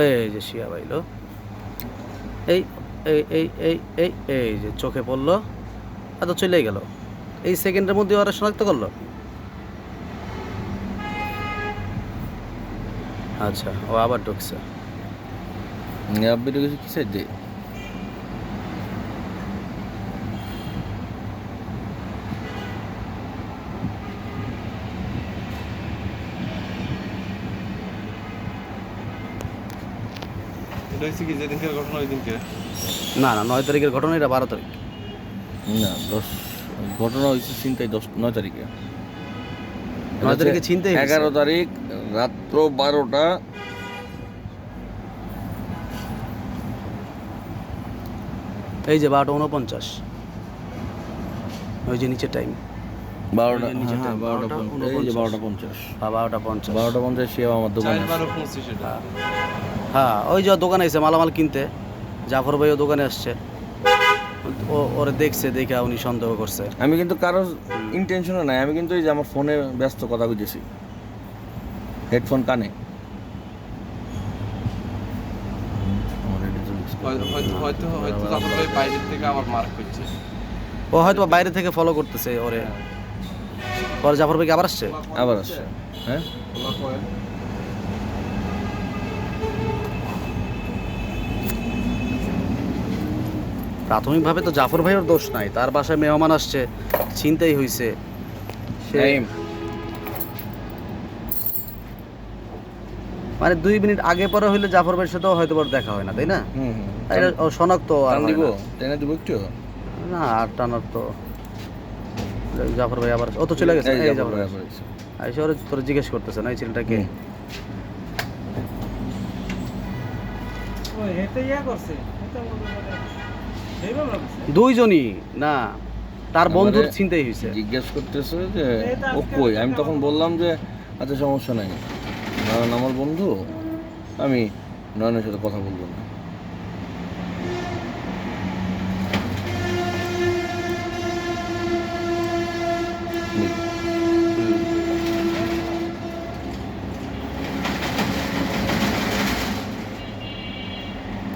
এই যে শিয়া বাইলো। এই এই এই এই এই এই যে চোখে পড়ল এত চলেই গেল। এই সেকেন্ডের মধ্যে ওরা শনাক্ত করল। আচ্ছা ও আবার ঢুকছে। আপনি ঢুকেছে কিসের দিয়ে? এটা হচ্ছে কি যেদিনকার ঘটনা ওই দিনকে না না নয় তারিখের ঘটনা এটা বারো তারিখ। না দশ ঘটনা হয়েছে চিন্তায় দশ নয় তারিখে। নয় তারিখে ছিনতাই এগারো তারিখ রাত্র বারোটা। এই যে বারোটা উনপঞ্চাশ। ওই যে নিচে টাইম বারোটা ওই যে নিচেরটা, হ্যাঁ, বারোটা পঞ্চাশ। এই যে উনপঞ্চাশ। বারোটা পঞ্চাশ। বারোটা পঞ্চাশ। বারোটা পঞ্চাশ সে আমার দোকানে হ্যাঁ ওই যে দোকানে এসে মালামাল কিনতে জাফর ভাইও দোকানে আসছে। ও ওরে দেখছে দেখে উনি সন্দেহ করছে। আমি কিন্তু কারোর ইন্টেনশনে নাই আমি কিন্তু এই যে আমার ফোনে ব্যস্ত কথা কইতেছি। হেডফোন কানে। ও হয়তো বাইরে থেকে ফলো করতেছে ওরে। পরে জাফর ভাই আবার আসছে? আবার আসছে। হ্যাঁ? প্রাথমিকভাবে তো জাফর ভাইয়ের দোষ নাই তার বাসায় মেহমান আসছে চিন্তাই হয়েছে মানে দুই মিনিট আগে পরে হইলে জাফর ভাইয়ের সাথেও হয়তো বা দেখা হয় না তাই না? হুম হুম। এটা ও শনাক্ত দিব? না। টেনে দিব একটু? না আর টানার তো জাফর ভাই আবার ও তো চলে গেছে। জাফর ভাই। আইসা ওরে তোর জিজ্ঞেস করতেছে না এই ছেলেটাকে হুম। দুইজনই? না তার বন্ধুর চিন্তাই হয়েছে। জিজ্ঞেস করতেছে যে ও কই? আমি তখন বললাম যে আচ্ছা সমস্যা নাই। নয়ন আমার বন্ধু আমি নয়নের সাথে কথা বলব না?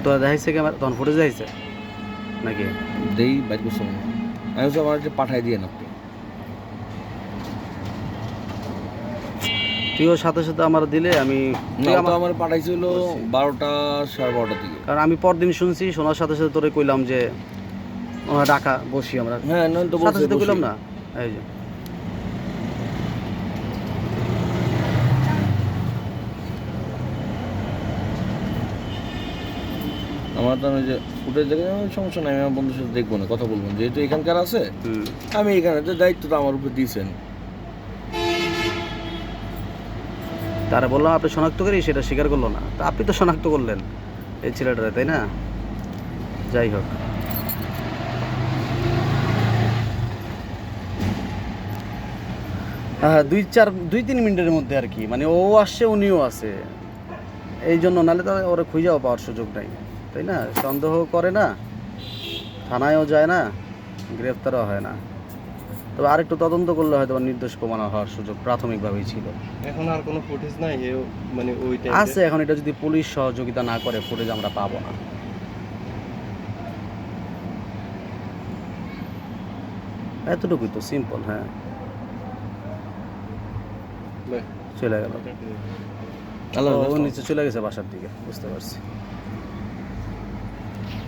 তো দেখাইছে কি আমার? তখন ফুটেজ দেখাইছে? নাকি? দেই বাইর করছ মনে হয়। আমি বলছি আমার পাঠাই দিয়ে না তুইও সাথে সাথে আমার দিলে আমি আমার পাঠাইছিল বারোটা সাড়ে বারোটার দিকে। কারণ আমি পরদিন শুনছি শোনার সাথে সাথে তোরে কইলাম যে ওনার ডাকা বসি আমরা। হ্যাঁ তো সাথে সাথে কইলাম না? এই যে। ওই যে ফুটেজ দেখে আমি সমস্যা নাই আমি আমার বন্ধুর সাথে দেখব না কথা বলব যেহেতু এখানকার আছে। আমি এখানে তো দায়িত্বটা আমার উপর দিয়েছেন। তারা বললাম আপনি শনাক্ত করি সেটা স্বীকার করল না। তা আপনি তো শনাক্ত করলেন এই ছেলেটারে তাই না? যাই হোক। হ্যাঁ দুই চার দুই তিন মিনিটের মধ্যে আর কি মানে ও আসছে উনিও আছে। এই জন্য নাহলে তো ওরা খুঁজেও পাওয়ার সুযোগ নাই। তাই না? সন্দেহ করে না থানায়ও যায় না গ্রেফতারও হয় না। তবে আরেকটু তদন্ত করলে হয়তো নির্দোষ প্রমাণ হওয়ার সুযোগ প্রাথমিকভাবেই ছিল। এখন আর কোনো ফুটেজ নাই মানে ওই আছে এখন এটা যদি পুলিশ সহযোগিতা না করে ফুটেজ আমরা পাবো না। এতটুকুই তো সিম্পল হ্যাঁ। চলে গেল। আল্লাহ নিচে চলে গেছে বাসার দিকে বুঝতে পারছি।